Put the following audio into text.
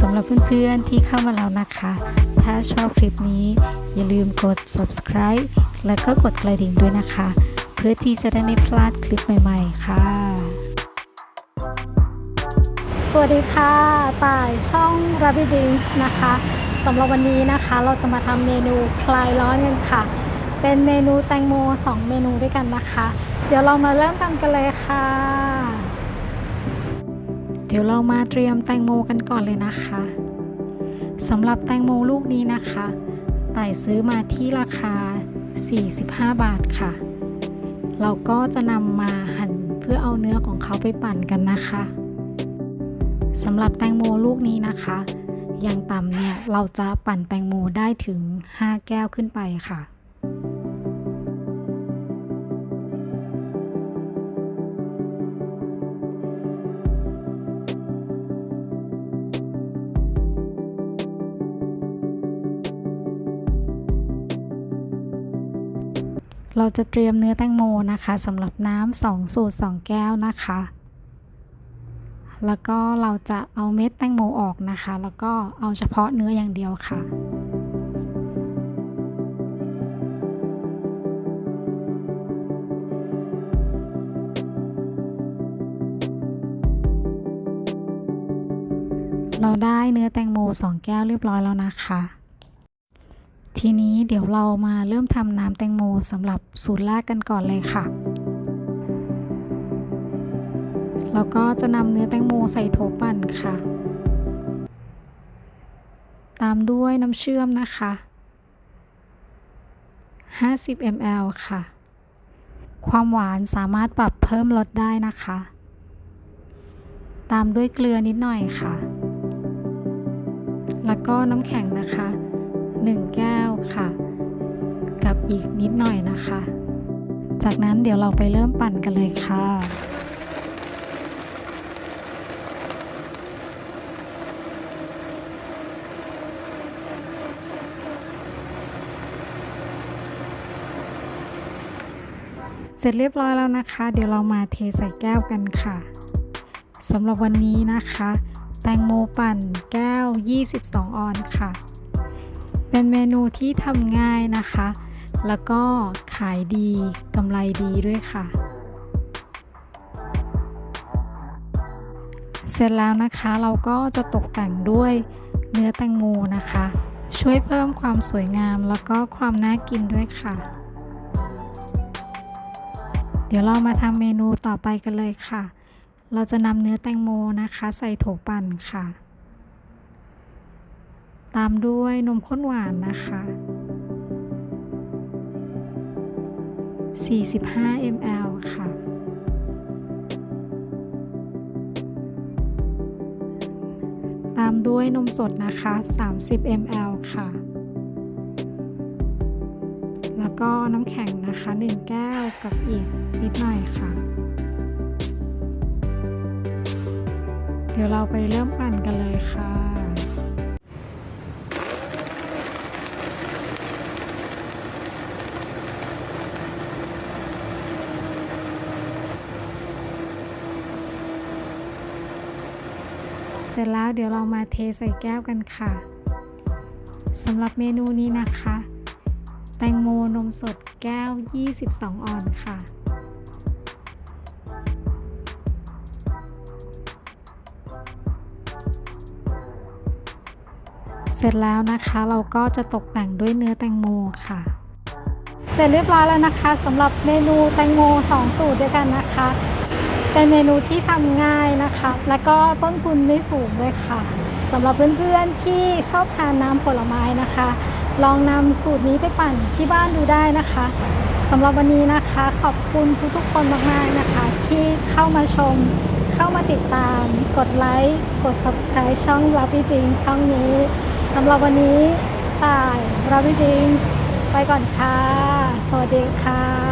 สำหรับเพื่อนๆที่เข้ามาแล้วนะคะ ถ้าชอบคลิปนี้ อย่าลืมกด subscribe และก็กดกระดิ่งด้วยนะคะ เพื่อที่จะได้ไม่พลาดคลิปใหม่ ๆ ค่ะ สวัสดีค่ะต่ายช่อง Rabbit Drinks นะคะสำหรับวันนี้นะคะ เราจะมาทำเมนูคลายร้อนกันค่ะ เป็นเมนูแตงโม 2 เมนูด้วยกันนะคะ เดี๋ยวเรามาเริ่มทำกันเลยค่ะ ดี๋ยวเรามาเตรียมแตงโมกันก่อนเลยนะคะสำหรับแตงโมลูกนี้นะคะไต่ซื้อมาที่ราคา 45 บาทค่ะ เราก็จะนำมาหั่นเพื่อเอาเนื้อของเขาไปปั่นกันนะคะสำหรับแตงโมลูกนี้นะคะ อย่างต่ำเนี่ยเราจะปั่นแตงโมได้ถึง 5 แก้วขึ้นไปค่ะ เราจะเตรียมเนื้อแตงโมนะคะสำหรับน้ำ2สูตร2แก้วนะคะ แล้วก็เราจะเอาเม็ดแตงโมออกนะคะ แล้วก็เอาเฉพาะเนื้ออย่างเดียวค่ะเราได้เนื้อแตงโม 2 แก้วเรียบร้อยแล้วนะคะ ทีนี้เดี๋ยวเรามาเริ่มทำน้ำแตงโมสำหรับสูตรแรกกันก่อนเลยค่ะเราก็จะนำเนื้อแตงโมใส่โถปั่นค่ะ ตามด้วยน้ำเชื่อมนะคะ 50 ml ค่ะ ความหวานสามารถปรับเพิ่มลดได้นะคะ ตามด้วยเกลือนิดหน่อยค่ะ แล้วก็น้ำแข็งนะคะ1แก้วค่ะกับ อีกนิดหน่อยนะคะ จากนั้นเดี๋ยวเราไปเริ่มปั่นกันเลยค่ะเสร็จเรียบร้อยแล้วนะคะ เดี๋ยวเรามาเทใส่แก้วกันค่ะสำหรับวันนี้นะคะ แตงโมปั่นแก้ว 22 ออนซ์ค่ะ เป็นเมนูที่ทำง่ายนะคะ แล้วก็ขายดีกำไรดีด้วยค่ะ เสร็จแล้วนะคะเราก็จะตกแต่งด้วยเนื้อแตงโมนะคะ ช่วยเพิ่มความสวยงามแล้วก็ความน่ากินด้วยค่ะ เดี๋ยวเรามาทำเมนูต่อไปกันเลยค่ะ เราจะนำเนื้อแตงโมนะคะ ใส่โถปั่นค่ะ ตามด้วยนมข้นหวานนะคะ 45 ml ค่ะ ตามด้วยนมสดนะคะ 30 ml ค่ะ แล้วก็น้ำแข็งนะคะ 1 แก้วกับอีกนิดหน่อยค่ะ เดี๋ยวเราไปเริ่มปั่นกันเลยค่ะ เสร็จแล้วเดี๋ยวเรามาเทใส่แก้วกันค่ะสำหรับเมนูนี้นะคะ แตงโมนมสดแก้ว 22 ออนซ์ค่ะ เสร็จแล้วนะคะเราก็จะตกแต่งด้วยเนื้อแตงโมค่ะ เสร็จเรียบร้อยแล้วนะคะสำหรับเมนูแตงโม 2 สูตรด้วยกันนะคะ เป็นเมนูที่ทำง่ายนะคะ และก็ต้นทุนไม่สูงด้วยค่ะสำหรับเพื่อนๆที่ชอบทานน้ำผลไม้นะคะ ลองนำสูตรนี้ไปปั่นที่บ้านดูได้นะคะสำหรับวันนี้นะคะขอบคุณทุกๆคนมากๆนะคะ ที่เข้ามาชมเข้ามาติดตาม กดไลค์ กด subscribe ช่อง Rabbit d i n ช่องนี้สำหรับวันนี้ตาย Rabbit d i n ไปก่อนค่ะ สวัสดีค่ะ